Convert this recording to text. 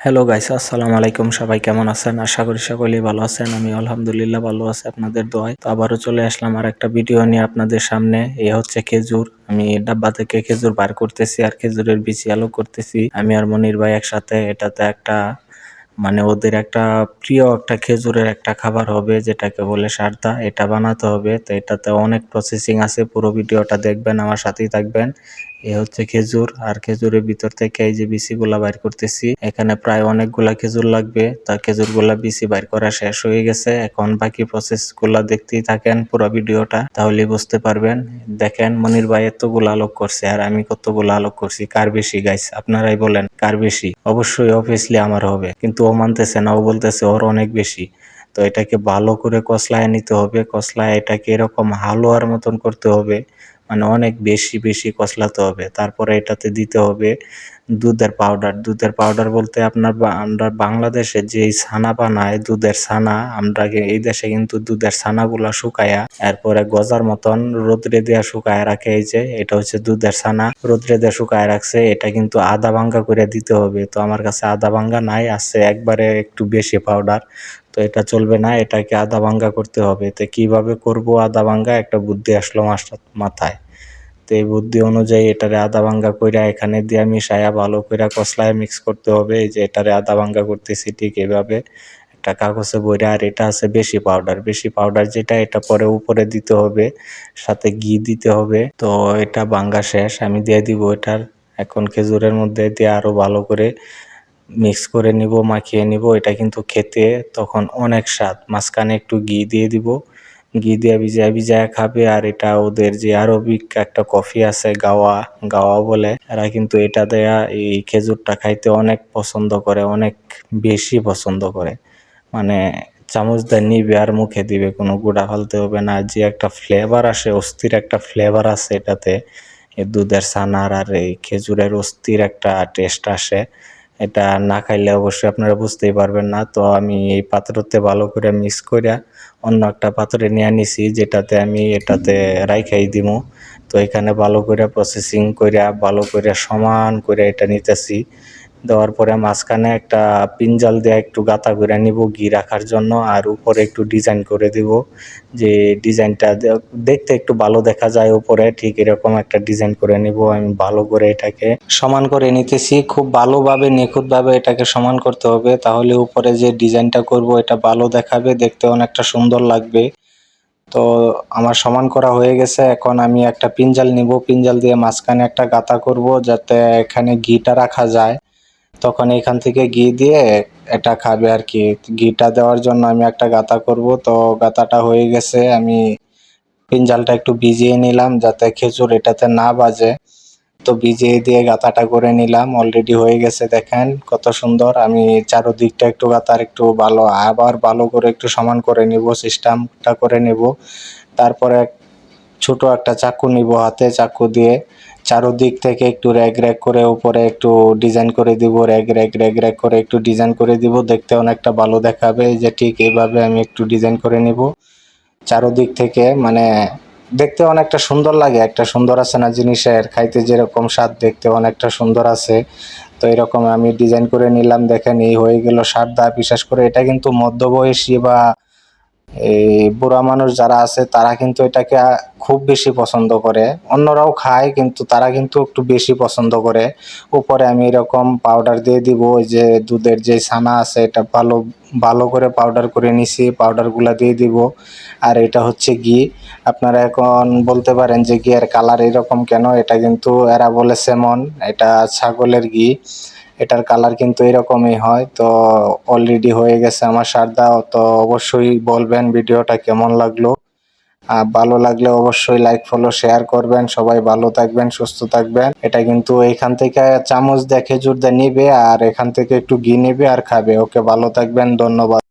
Hello guys আসসালামু আলাইকুম সবাই কেমন আছেন? আশা করি সকলেই ভালো আছেন। আমি আলহামদুলিল্লাহ ভালো আছি আপনাদের দোয়ায়। তো আবারও চলে আসলাম আর একটা ভিডিও নিয়ে আপনাদের সামনে। এ হচ্ছে খেজুর। আমি ডাব্বা থেকে খেজুর বার করতেছি আর খেজুরের বিচি আলো করতেছি। আমি আর মনির ভাই একসাথে এটাতে একটা মানে ওদের একটা প্রিয় একটা খেজুরের একটা খাবার হবে, যেটাকে বলে সারদা। এটা বানাতে হবে। তো এটাতে অনেক প্রসেসিং আছে। পুরো ভিডিওটা দেখবেন, আমার সাথেই থাকবেন। এ হচ্ছে খেজুর। আর খেজুরের ভিতর থেকে এই যে বিচিগুলা বাইর করতেছি, এখানে প্রায় অনেকগুলা খেজুর লাগবে। তা খেজুরগুলা বিসি বাইর করা শেষ হয়ে গেছে। এখন বাকি প্রসেসগুলা দেখতেই থাকেন পুরো ভিডিওটা তাহলে বুঝতে পারবেন। দেখেন, মনির ভাই এতগুলো আলোক করছে, আর আমি কতগুলো আলোক করছি। কার বেশি গাইস আপনারাই বলেন, কার বেশি? অবশ্যই অবভিয়াসলি আমার হবে। কিন্তু ও মানতেছে না, ও বলতেছে ওর অনেক বেশি। তো এটাকে ভালো করে কসলায় নিতে হবে, কসলায় এটাকে এরকম হালুয়ার মতন করতে হবে মানে অনেক বেশি বেশি কসলাতে হবে। তারপরে এটাতে দিতে হবে দুধের পাউডার দুধের পাউডার বলতে আপনার আমরা বাংলাদেশে যে ছানা বানায়, দুধের ছানা, আমরা এই দেশে কিন্তু দুধের ছানাগুলা শুকায়া, এরপরে গজার মতন রোদ্রে দেওয়া শুকায় রাখে এই যে, এটা হচ্ছে দুধের ছানা। রোদ্রে দেওয়া শুকায় রাখছে, এটা কিন্তু আদা ভাঙ্গা করে দিতে হবে। তো আমার কাছে আদা ভাঙ্গা নাই, আছে একবারে একটু বেশি পাউডার তো এটা চলবে না, এটাকে আদা ভাঙ্গা করতে হবে। তো কীভাবে করব আদা ভাঙ্গা, একটা বুদ্ধি আসলো মাথায়। তো এই বুদ্ধি অনুযায়ী এটারে আদা ভাঙ্গা কইরা এখানে দিয়া মিশায়া ভালো কইরা কষলায় মিক্স করতে হবে। এই যে এটারে আদা ভাঙ্গা করতেছি ঠিক এভাবে। একটা কাগজে বইরা, আর এটা আছে বেশি পাউডার বেশি পাউডার যেটা এটা পরে উপরে দিতে হবে, সাথে ঘি দিতে হবে। তো এটা ভাঙ্গা শেষ, আমি দিয়ে দিব এটার। এখন খেজুরের মধ্যে দিয়ে আরও ভালো করে মিক্স করে নিব, মাখিয়ে নিব। এটা কিন্তু খেতে তখন অনেক স্বাদ। মাঝখানে একটু ঘি দিয়ে দিব। ঘি দিয়া ভিজায় ভিজায় খাবে, আর এটা ওদের যে আরবিক একটা কফি আছে, গাওয়া গাওয়া বলে, এরা কিন্তু এটা দেয়া এই খেজুরটা খাইতে অনেক পছন্দ করে, অনেক বেশি পছন্দ করে। মানে চামচ দিয়ে নিবে আর মুখে দিবে, কোনো গুঁড়া ফালতে হবে না। যে একটা ফ্লেভার আসে, অস্থির একটা ফ্লেভার আছে এটাতে দুধের ছানার আর এই খেজুরের অস্থির একটা টেস্ট আসে। এটা না খাইলে অবশ্যই আপনারা বুঝতেই পারবেন না। তো আমি এই পাত্রতে ভালো করে মিক্স করে অন্য একটা পাত্রে নিয়ে নিছি, যেটাতে আমি এটাতে রাইখাই দিব তো এখানে ভালো করে প্রসেসিং করে ভালো করে সমান করে এটা নিতেছি। দেওয়ার পরে মাঝখানে একটা পিনজাল দিয়ে একটু গাতা করে নিব, ঘি রাখার জন্য, আর উপরে একটু ডিজাইন করে দিব। যে ডিজাইনটা দেখতে একটু ভালো দেখা যায় উপরে, ঠিক এরকম একটা ডিজাইন করে নিব আমি ভালো করে এটাকে। সমান করে নিতেছি, খুব ভালোভাবে, নিখুঁতভাবে এটাকে সমান করতে হবে, তাহলে উপরে যে ডিজাইনটা করব এটা ভালো দেখাবে, দেখতে অনেকটা সুন্দর লাগবে। তো আমার সমান করা হয়ে গেছে, এখন আমি একটা পিনজাল নিব পিনজাল দিয়ে মাঝখানে একটা গাতা করব, যাতে এখানে ঘিটা রাখা যায়। তখন এখান থেকে ঘি দিয়ে এটা খাবে আর কি। ঘিটা দেওয়ার জন্য আমি একটা গাতা করব। তো গাতাটা হয়ে গেছে। আমি পিনজালটা একটু ভিজিয়ে নিলাম যাতে খেজুর এটাতে না বাজে। তো ভিজিয়ে দিয়ে গাতাটা করে নিলাম। অলরেডি হয়ে গেছে, দেখেন কত সুন্দর। আমি চারোদিকটা একটু গাতার একটু ভালো, আবার ভালো করে একটু সমান করে নিব সিস্টেমটা করে নিব। তারপরে ছোট একটা চাকু নিব হাতে, চাকু দিয়ে চারোদিক থেকে একটু র্যাগ র্যাগ করে উপরে একটু ডিজাইন করে দিব, র্যাগ র্যাগ র্যাগ র্যাগ করে একটু ডিজাইন করে দিব, দেখতে অনেকটা ভালো দেখাবে যে ঠিক এইভাবে আমি একটু ডিজাইন করে নিব। চারোদিক থেকে মানে দেখতে অনেকটা সুন্দর লাগে, একটা সুন্দর আছে না জিনিসের, খাইতে যেরকম স্বাদ দেখতে অনেকটা সুন্দর আছে। তো এরকম আমি ডিজাইন করে নিলাম, দেখেন এই হয়ে গেল সারদা। বিশেষ করে এটা কিন্তু মধ্যবয়সী বা এই বুড়া মানুষ যারা আছে, তারা কিন্তু এটাকে খুব বেশি পছন্দ করে। অন্যরাও খায়, কিন্তু তারা কিন্তু একটু বেশি পছন্দ করে। উপরে আমি এরকম পাউডার দিয়ে দিব, ওই যে দুধের যে ছানা আছে, এটা ভালো ভালো করে পাউডার করে নিছি পাউডারগুলো দিয়ে দিব। আর এটা হচ্ছে ঘি। আপনারা এখন বলতে পারেন যে ঘিয়ের কালার এরকম কেন? এটা কিন্তু এরা বলে সেমন, এটা ছাগলের ঘি। এটার কালার কিন্তু এরকমই হয়। তো অলরেডি হয়ে গেছে আমার সারদা, তো অবশ্যই বলবেন ভিডিওটা কেমন লাগল। আর ভালো লাগলে অবশ্যই লাইক ফলো শেয়ার করবেন। সবাই ভালো থাকবেন, সুস্থ থাকবেন। এটা কিন্তু এখান থেকে চামচ দেখে খেজুর দিয়ে নিবে আর এখান থেকে একটু ঘি নেবে আর খাবে। ওকে, ভালো থাকবেন, ধন্যবাদ।